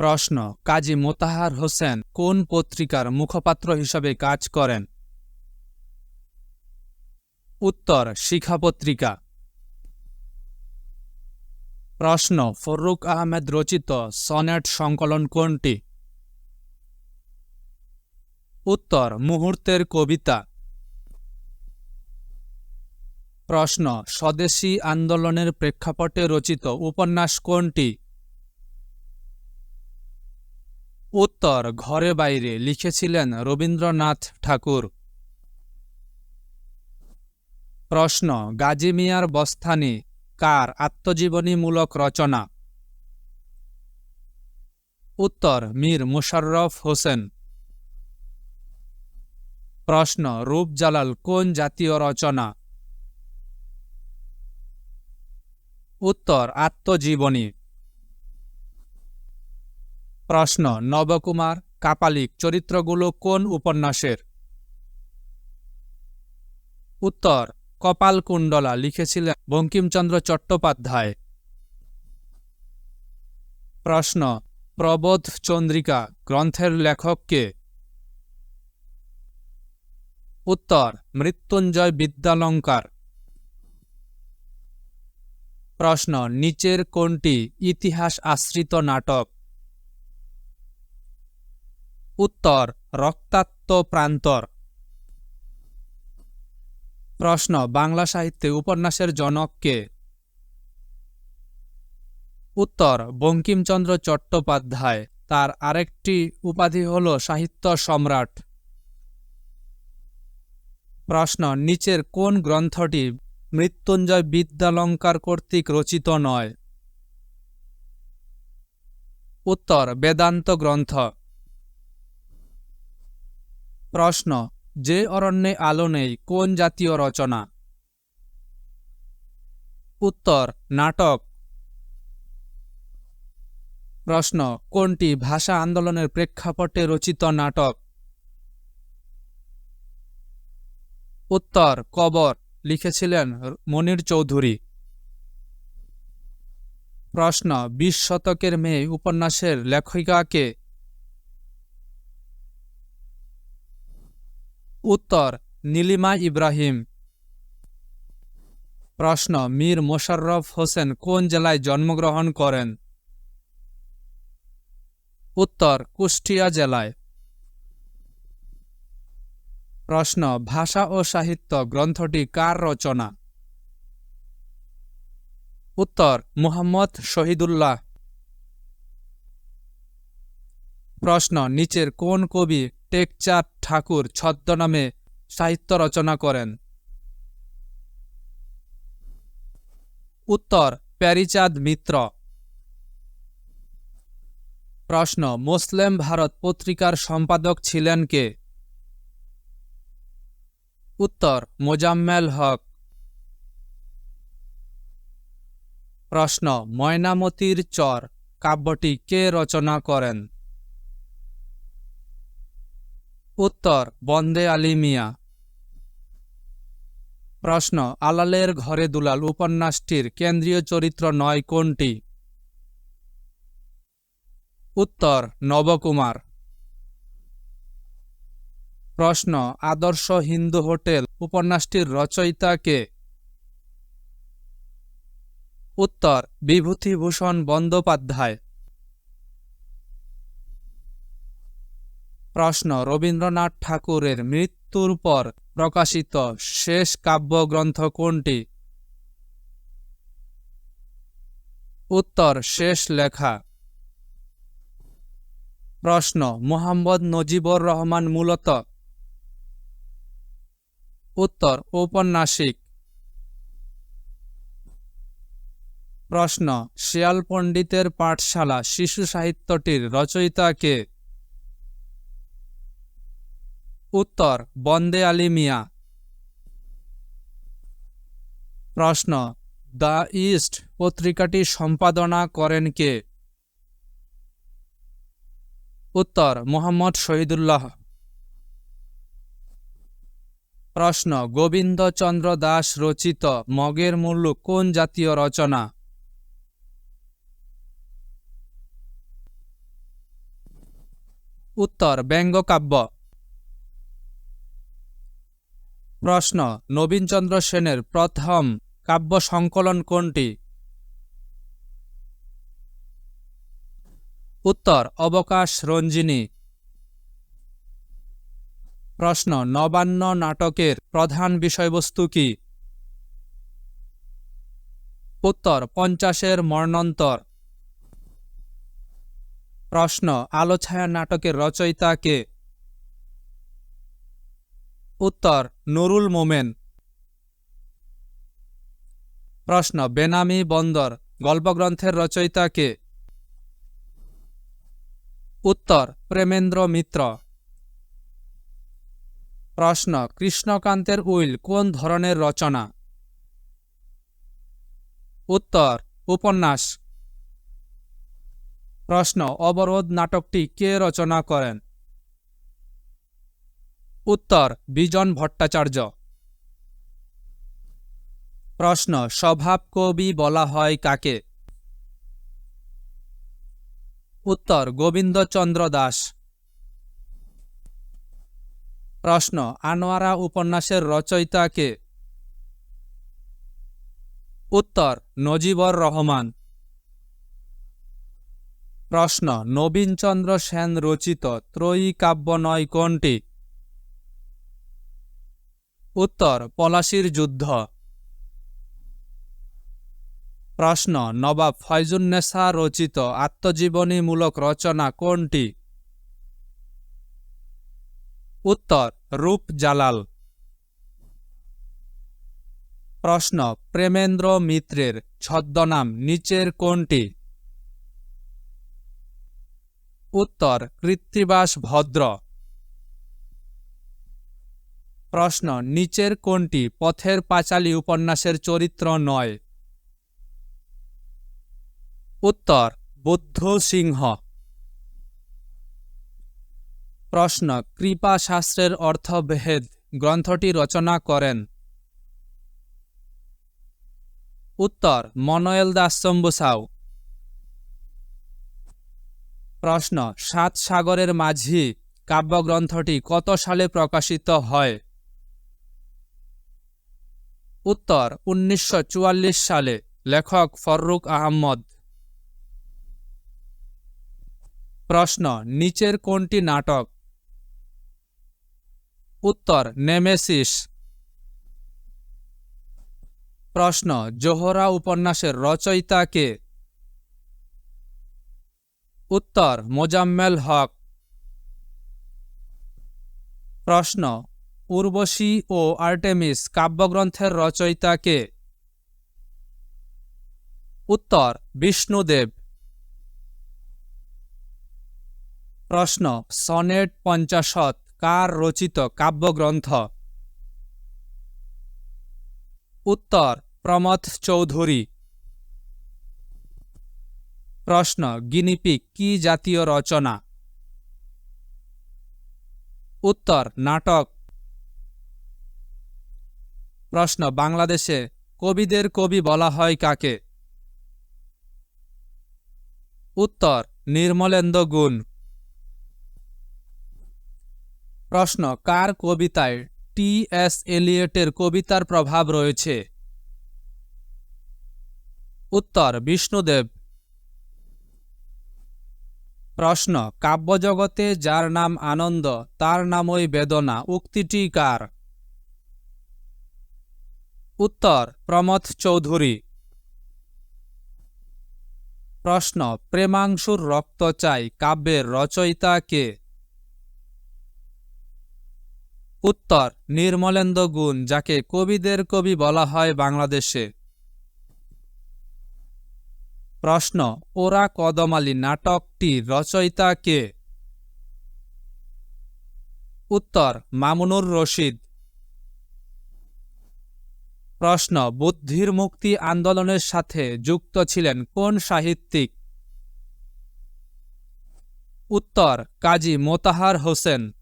প্রশ্ন, কাজী মোতাহার হোসেন কোন পত্রিকার মুখপাত্র হিসাবে কাজ করেন? উত্তর শিখা পত্রিকা। প্রশ্ন ফররুক আহমেদ রচিত সনেট সংকলন কোনটি? উত্তর, মুহূর্তের কবিতা। প্রশ্ন, স্বদেশী আন্দোলনের প্রেক্ষাপটে রচিত উপন্যাস কোনটি? উত্তর ঘরে বাইরে লিখেছিলেন রবীন্দ্রনাথ ঠাকুর। প্রশ্ন, গাজী মিয়ার বস্থানি, কার আত্মজীবনীমূলক রচনা? উত্তর, মীর মুশাররফ হোসেন। প্রশ্ন রূপজালাল কোন জাতীয় রচনা? উত্তর, আত্মজীবনী। প্রশ্ন, নবকুমার, কাপালিক চরিত্রগুলো কোন উপন্যাসের? উত্তর, কপালকুণ্ডলা লিখেছিলেন বঙ্কিমচন্দ্র চট্টোপাধ্যায়। প্রশ্ন, প্রবোধ চন্দ্রিকা গ্রন্থের লেখককে উত্তর, মৃত্যুঞ্জয় বিদ্যালঙ্কার। প্রশ্ন, নিচের কোনটি ইতিহাস আশ্রিত নাটক? উত্তর রক্তাক্ত প্রান্তর প্রশ্ন, বাংলা সাহিত্যে উপন্যাসের জনককে উত্তর, বঙ্কিমচন্দ্র চট্টোপাধ্যায়। তার আরেকটি উপাধি হল সাহিত্য সম্রাট। প্রশ্ন, নিচের কোন গ্রন্থটি মৃত্যুঞ্জয় বিদ্যালঙ্কার কর্তৃক রচিত নয়? উত্তর, বেদান্ত গ্রন্থ। প্রশ্ন, যে অরণ্যে আলো নেই, কোন জাতীয় রচনা? উত্তর, নাটক। প্রশ্ন, কোনটি ভাষা আন্দোলনের প্রেক্ষাপটে রচিত নাটক? উত্তর, কবর, লিখেছিলেন মনির চৌধুরী। প্রশ্ন, বিশ শতকের মেয়ে উপন্যাসের লেখিকাকে উত্তর, নীলিমা ইব্রাহিম। প্রশ্ন, মীর মোশাররফ হোসেন কোন জেলায় জন্মগ্রহণ করেন? উত্তর, কুষ্টিয়া জেলায়। প্রশ্ন, ভাষা ও সাহিত্য গ্রন্থটি কার রচনা? উত্তর, মুহাম্মদ শহীদুল্লাহ। প্রশ্ন, নিচের কোন কবি টেকচাঁদ ঠাকুর ছদ্মনামে সাহিত্য রচনা করেন। উত্তর, প্যারিচাঁদ মিত্র। প্রশ্ন, মুসলিম ভারত পত্রিকার সম্পাদক ছিলেন কে? উত্তর, মোজাম্মেল হক। প্রশ্ন, ময়নামতির চর, কাব্যটি কে রচনা করেন? উত্তর, বন্দে আলী মিয়া প্রশ্ন, আলালের ঘরে দুলাল উপন্যাসটির কেন্দ্রীয় চরিত্র নয় কোনটি? উত্তর, নবকুমার। প্রশ্ন, আদর্শ হিন্দু হোটেল, উপন্যাসটির রচয়িতা কে? উত্তর, বিভূতিভূষণ বন্দ্যোপাধ্যায়। প্রশ্ন রবীন্দ্রনাথ ঠাকুরের মৃত্যুর পর প্রকাশিত শেষ কাব্যগ্রন্থ কোনটি? উত্তর, শেষ লেখা। প্রশ্ন, মোহাম্মদ নজিবুর রহমান মূলত? উত্তর, ঔপন্যাসিক। প্রশ্ন, শিয়াল পণ্ডিতের পাঠশালা শিশু সাহিত্যটির রচয়িতা কে? উত্তর, বন্দে আলী মিয়া। প্রশ্ন, দ্য ইস্ট পত্রিকাটি সম্পাদনা করেন কে? উত্তর, মোহাম্মদ শহীদুল্লাহ। প্রশ্ন, গোবিন্দচন্দ্র দাস রচিত মগের মুল্লুক কোন জাতীয় রচনা? উত্তর, ব্যঙ্গকাব্য। প্রশ্ন, নবীনচন্দ্র সেনের প্রথম কাব্য সংকলন কোনটি? উত্তর, অবকাশ রঞ্জিনী। প্রশ্ন, নবান্ন নাটকের প্রধান বিষয়বস্তু কি? উত্তর, পঞ্চাশের মর্ণন্তর প্রশ্ন, আলোছায়া নাটকের রচয়িতা কে? উত্তর নুরুল মোমেন। প্রশ্ন, বেনামি বন্দর, গল্পগ্রন্থের রচয়িতা কে? উত্তর, প্রেমেন্দ্র মিত্র। প্রশ্ন, কৃষ্ণকান্তের উইল কোন ধরনের রচনা? উত্তর, উপন্যাস। প্রশ্ন, অবরোধ নাটকটি কে রচনা করেন? উত্তর, বিজন ভট্টাচার্য। প্রশ্ন, স্বভাব কবি বলা হয় কাকে? উত্তর, গোবিন্দচন্দ্র দাস। প্রশ্ন, আনোয়ারা উপন্যাসের রচয়িতা কে? উত্তর, নজিবর রহমান। প্রশ্ন, নবীনচন্দ্র সেন রচিত ত্রয়ী কাব্য নয় কোনটি? উত্তর, পলাশির যুদ্ধ। প্রশ্ন, নবাব ফয়জুন্নেসা রচিত আত্মজীবনীমূলক রচনা কোনটি? উত্তর, রূপ জালাল। প্রশ্ন, প্রেমেন্দ্র মিত্রের ছদ্মনাম নিচের কোনটি? উত্তর, কৃত্তিবাস ভদ্র। প্রশ্ন, নিচের কোনটি পথের পাঁচালী উপন্যাসের চরিত্র নয়? উত্তর, বুদ্ধ সিংহ। প্রশ্ন কৃপা শাস্ত্রের অর্থভেদ, গ্রন্থটি রচনা করেন। উত্তর, মনোয়েল দাস চম্বুসাউ প্রশ্ন, সাত সাগরের মাঝি কাব্যগ্রন্থটি কত সালে প্রকাশিত হয়? উত্তর, উনিশশো চুয়াল্লিশ সালে। লেখক ফররুক আহমদ। প্রশ্ন, নিচের কোনটি নাটক? উত্তর, নেমেসিস। প্রশ্ন, জোহরা উপন্যাসের রচয়িতা কে? উত্তর, মোজাম্মেল হক। প্রশ্ন উর্বশী ও আর্টেমিস কাব্যগ্রন্থের রচয়িতা কে উত্তর, বিষ্ণুদেব। প্রশ্ন, সনেট পঞ্চাশত কার রচিত কাব্যগ্রন্থ? উত্তর, প্রমথ চৌধুরী। প্রশ্ন, গিনিপিক কি জাতীয় রচনা? উত্তর, নাটক। প্রশ্ন, বাংলাদেশে কবিদের কবি বলা হয় কাকে? উত্তর, নির্মলেন্দ্র গুণ প্রশ্ন, কার কবিতায় টি এস এলিয়টের কবিতার প্রভাব রয়েছে? উত্তর, বিষ্ণুদেব। প্রশ্ন, কাব্যজগতে যার নাম আনন্দ, তার নামই বেদনা, উক্তিটি কার? উত্তর প্রমথ চৌধুরী। প্রশ্ন, প্রেমাংশুর রক্ত চাই, কাব্যের রচয়িতা কে? উত্তর নির্মলেন্দ্র গুণ, যাকে কবিদের কবি বলা হয় বাংলাদেশে। প্রশ্ন, ওরা কদমালি নাটকটি রচয়িতা কে? উত্তর, মামুনুর রশিদ। প্রশ্ন, বুদ্ধির মুক্তি আন্দোলনের সাথে যুক্ত ছিলেন কোন সাহিত্যিক? উত্তর, কাজী মোতাহার হোসেন।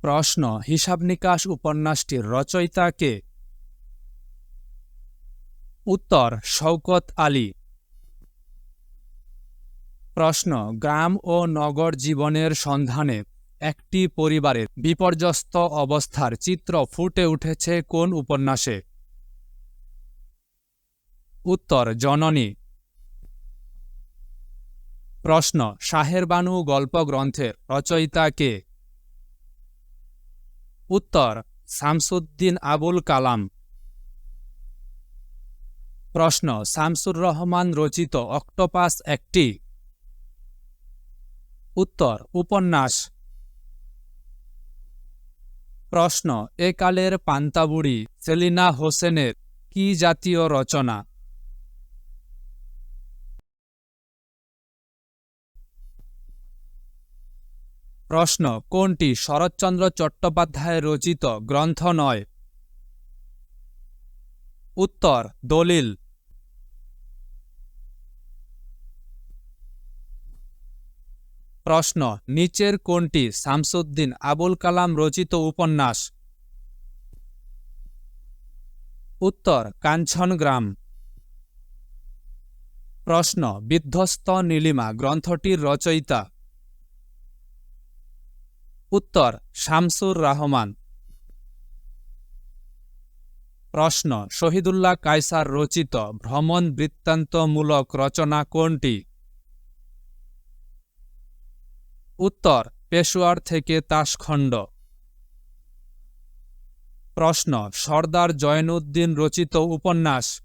প্রশ্ন, হিসাব নিকাশ উপন্যাসটির রচয়িতা কে? উত্তর, শওকত আলী। প্রশ্ন, গ্রাম ও নগর জীবনের সন্ধানে একটি পরিবারের বিপর্যস্ত অবস্থার চিত্র ফুটে উঠেছে কোন উপন্যাসে? উত্তর, জননী। প্রশ্ন শাহের বানু গল্প গ্রন্থের রচয়িতা কে? উত্তর, শামসুদ্দিন আবুল কালাম। প্রশ্ন, শামসুর রহমান রচিত অক্টোপাস একটি? উত্তর, উপন্যাস। প্রশ্ন একালের পান্তাবুড়ি সেলিনা হোসেনের কি জাতীয় রচনা? প্রশ্ন, কোনটি শরৎচন্দ্র চট্টোপাধ্যায় রচিত গ্রন্থ নয়? উত্তর, দলিল। প্রশ্ন, নিচের কোনটি শামসুদ্দিন আবুল কালাম রচিত উপন্যাস? উত্তর কাঞ্চনগ্রাম প্রশ্ন, বিধ্বস্ত নীলিমা গ্রন্থটির রচয়িতা। উত্তর, শামসুর রহমান। প্রশ্ন, শহীদুল্লাহ কায়সার রচিত ভ্রমণ বৃত্তান্তমূলক রচনা কোনটি? উত্তর, পেশোয়ার থেকে তাসখণ্ড। প্রশ্ন, সর্দার জয়নুদ্দিন রচিত উপন্যাস।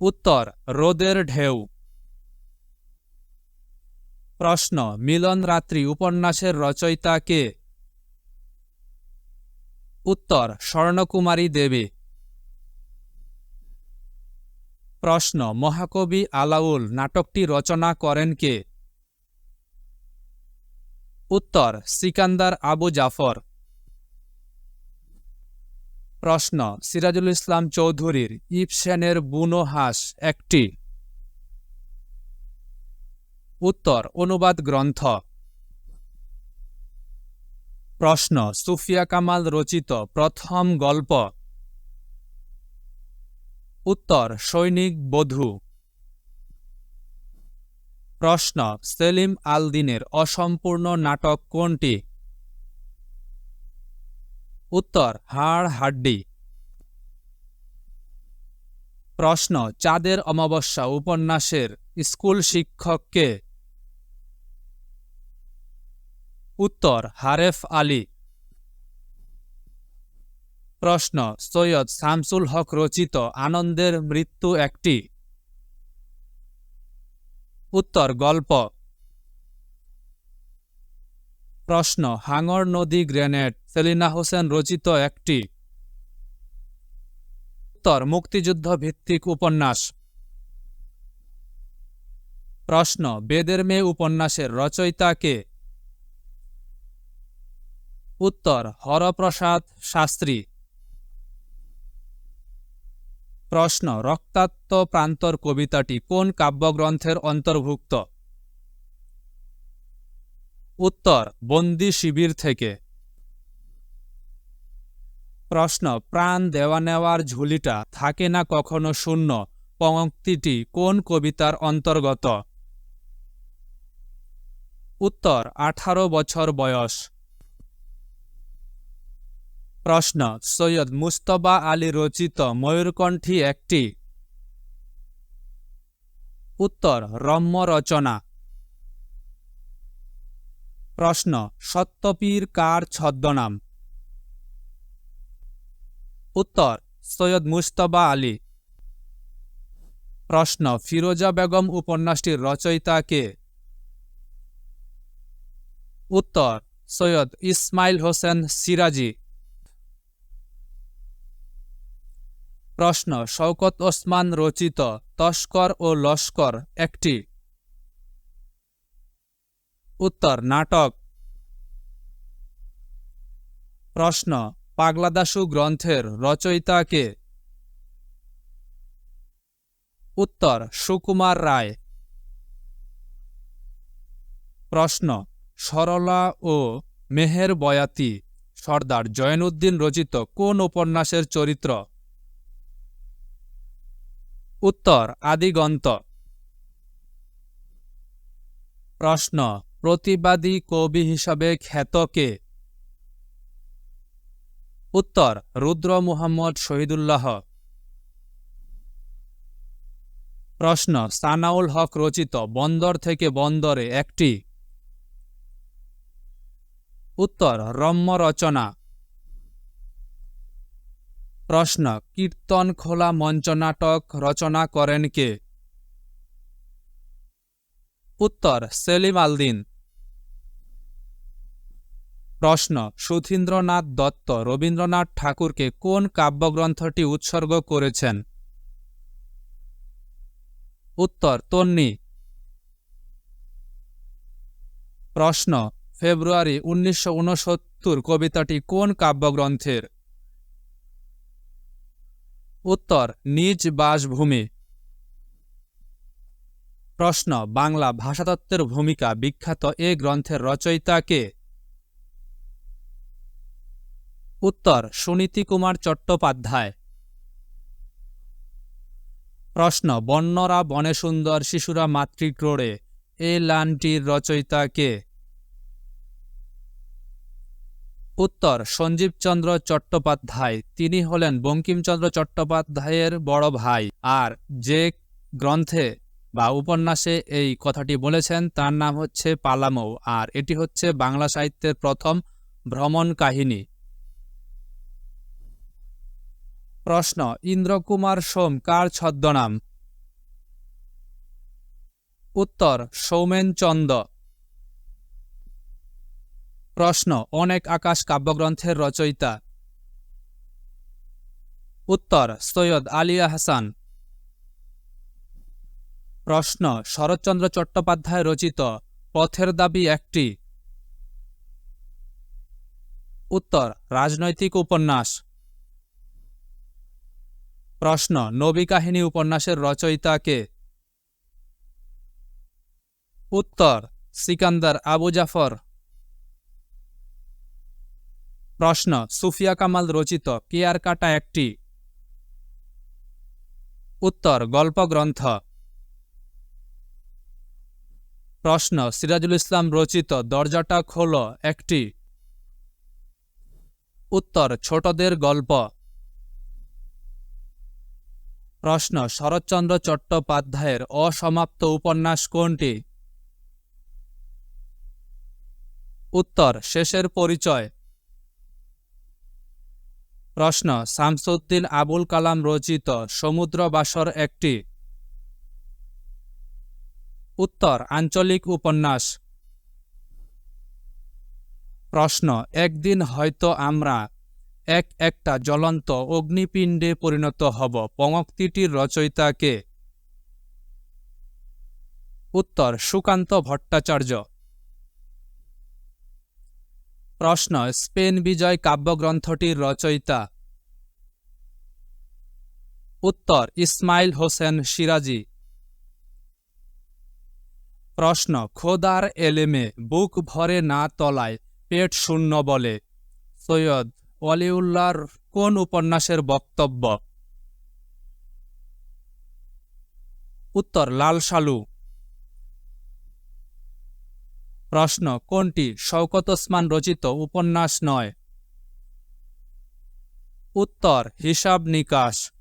উত্তর, রোদের ঢেউ। প্রশ্ন মিলন রাত্রি উপন্যাসের রচয়িতা কে? উত্তর, স্বর্ণকুমারী দেবী। প্রশ্ন, মহাকবি আলাউল নাটকটি রচনা করেন কে? উত্তর, সিকান্দার আবু জাফর। প্রশ্ন, সিরাজুল ইসলাম চৌধুরীর ইপসেনের বুনো হাঁস একটি? উত্তর, অনুবাদ গ্রন্থ। প্রশ্ন, সুফিয়া কামাল রচিত প্রথম গল্প? উত্তর, সৈনিক বধূ। প্রশ্ন, সেলিম আল দিনের অসম্পূর্ণ নাটক কোনটি? উত্তর, হাড় হাড্ডি। প্রশ্ন, চাঁদের অমাবস্যা উপন্যাসের স্কুল শিক্ষককে উত্তর, হারেফ আলী। প্রশ্ন, সৈয়দ শামসুল হক রচিত আনন্দের মৃত্যু একটি? উত্তর, গল্প। প্রশ্ন, হাঙর নদী গ্রেনেড, সেলিনা হোসেন রচিত একটি। উত্তর, মুক্তিযুদ্ধ ভিত্তিক উপন্যাস। প্রশ্ন, বেদের মেয়ে উপন্যাসের রচয়িতা কে? উত্তর, হরপ্রসাদ শাস্ত্রী। প্রশ্ন, রক্তাক্ত প্রান্তর কবিতাটি কোন কাব্যগ্রন্থের অন্তর্ভুক্ত? উত্তর, বন্দি শিবির থেকে। প্রশ্ন, প্রাণ দেওয়া নেওয়ার ঝুলিটা থাকে না কখনো শূন্য? পঙ্ক্তিটি কোন কবিতার অন্তর্গত? উত্তর, আঠারো বছর বয়স। প্রশ্ন, সৈয়দ মুস্তবা আলী রচিত ময়ূরকণ্ঠী একটি? উত্তর রম্য রচনা প্রশ্ন, সত্যপীর কার ছদ্মনাম? উত্তর, সৈয়দ মুস্তবা আলী। প্রশ্ন, ফিরোজা বেগম উপন্যাসটির রচয়িতা কে? উত্তর, সৈয়দ ইসমাইল হোসেন সিরাজি। প্রশ্ন, শওকত ওসমান রচিত, তস্কর ও লস্কর, একটি। উত্তর, নাটক। প্রশ্ন, পাগলাদাসু গ্রন্থের রচয়িতা কে? উত্তর, সুকুমার রায়। প্রশ্ন, সরলা ও মেহের বয়াতি সর্দার জয়নুদ্দিন রচিত কোন উপন্যাসের চরিত্র? উত্তর, আদিগন্ত। প্রশ্ন, প্রতিবাদী কবি হিসাবে খ্যাত কে? উত্তর, রুদ্র মুহাম্মদ শহীদুল্লাহ। প্রশ্ন, সানাউল হক রচিত বন্দর থেকে বন্দরে একটি? উত্তর, রম্য রচনা। প্রশ্ন, কীর্তন, খোলা মঞ্চনাটক রচনা করেন কে? উত্তর, সেলিম আলদিন। প্রশ্ন, সুধীন্দ্রনাথ দত্ত, রবীন্দ্রনাথ ঠাকুরকে কোন কাব্যগ্রন্থটি উৎসর্গ করেছেন? উত্তর, তন্নি। প্রশ্ন, ফেব্রুয়ারি উনিশশো উনসত্তর কবিতাটি কোন কাব্যগ্রন্থের? উত্তর, নিজ বাসভূমি। প্রশ্ন, বাংলা ভাষাতত্ত্বের ভূমিকা বিখ্যাত এ গ্রন্থের রচয়িতা কে? উত্তর, সুনীতি কুমার চট্টোপাধ্যায়। প্রশ্ন, বন্যরা বনে সুন্দর শিশুরা মাতৃক্রোড়ে, এ লানটির রচয়িতা কে? উত্তর সঞ্জীবচন্দ্র চট্টোপাধ্যায়। তিনি হলেন বঙ্কিমচন্দ্র চট্টোপাধ্যায়ের বড় ভাই। আর যে গ্রন্থে বা উপন্যাসে এই কথাটি বলেছেন, তার নাম হচ্ছে পালামৌ। আর এটি হচ্ছে বাংলা সাহিত্যের প্রথম ভ্রমণ কাহিনী। প্রশ্ন, ইন্দ্রকুমার সোম কার ছদ্মনাম? উত্তর সৌমেন প্রশ্ন, অনেক আকাশ কাব্যগ্রন্থের রচয়িতা। উত্তর, সৈয়দ আলিয়া হাসান। প্রশ্ন, শরৎচন্দ্র চট্টোপাধ্যায় রচিত, পথের দাবি একটি। উত্তর, রাজনৈতিক উপন্যাস। প্রশ্ন, নবী কাহিনী উপন্যাসের রচয়িতা কে? উত্তর, সিকান্দার আবু জাফর। প্রশ্ন, সুফিয়া কামাল রচিত কেয়ার কাটা একটি? উত্তর গল্প গ্রন্থ প্রশ্ন, সিরাজুল ইসলাম রচিত, দরজাটা খোল, একটি। উত্তর, ছোটদের গল্প। প্রশ্ন, শরৎচন্দ্র চট্টোপাধ্যায়ের অসমাপ্ত উপন্যাস কোনটি? উত্তর, শেষের পরিচয়। প্রশ্ন, শামসুদ্দিন আবুল কালাম রচিত সমুদ্র বাসর একটি? উত্তর, আঞ্চলিক উপন্যাস। প্রশ্ন, একদিন হয়তো আমরা এক একটা জ্বলন্ত অগ্নিপিণ্ডে পরিণত হব, পঙ্ক্তিটির রচয়িতা কে? উত্তর, সুকান্ত ভট্টাচার্য। প্রশ্ন, স্পেন বিজয় কাব্যগ্রন্থটির রচয়িতা। উত্তর, ইসমাইল হোসেন সিরাজি। প্রশ্ন, খোদার এলেমে বুক ভরে না তলায় পেট শূন্য বলে। সৈয়দ অলিউল্লাহর কোন উপন্যাসের বক্তব্য? উত্তর, লাল সালু প্রশ্ন, কোনটি? শওকত ওসমান রচিত উপন্যাস নয়। উত্তর, হিসাব নিকাশ।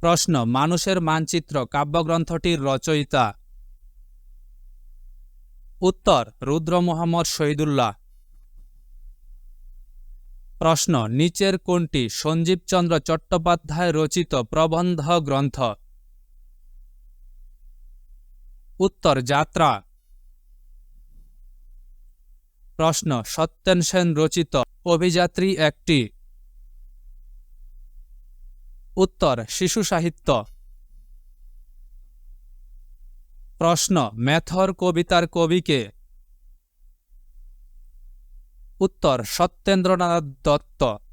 প্রশ্ন, মানুষের মানচিত্র, কাব্যগ্রন্থটির রচয়িতা। উত্তর, রুদ্র মোহাম্মদ শহীদুল্লাহ। প্রশ্ন, নিচের কোনটি? সঞ্জীবচন্দ্র চট্টোপাধ্যায় রচিত প্রবন্ধ গ্রন্থ। উত্তর, যাত্রা। প্রশ্ন, সত্যেন সেন রচিত অভিযাত্রী একটি। উত্তর, শিশু সাহিত্য। প্রশ্ন, ম্যাথর কবিতার কবিকে। উত্তর, সত্যেন্দ্রনাথ দত্ত।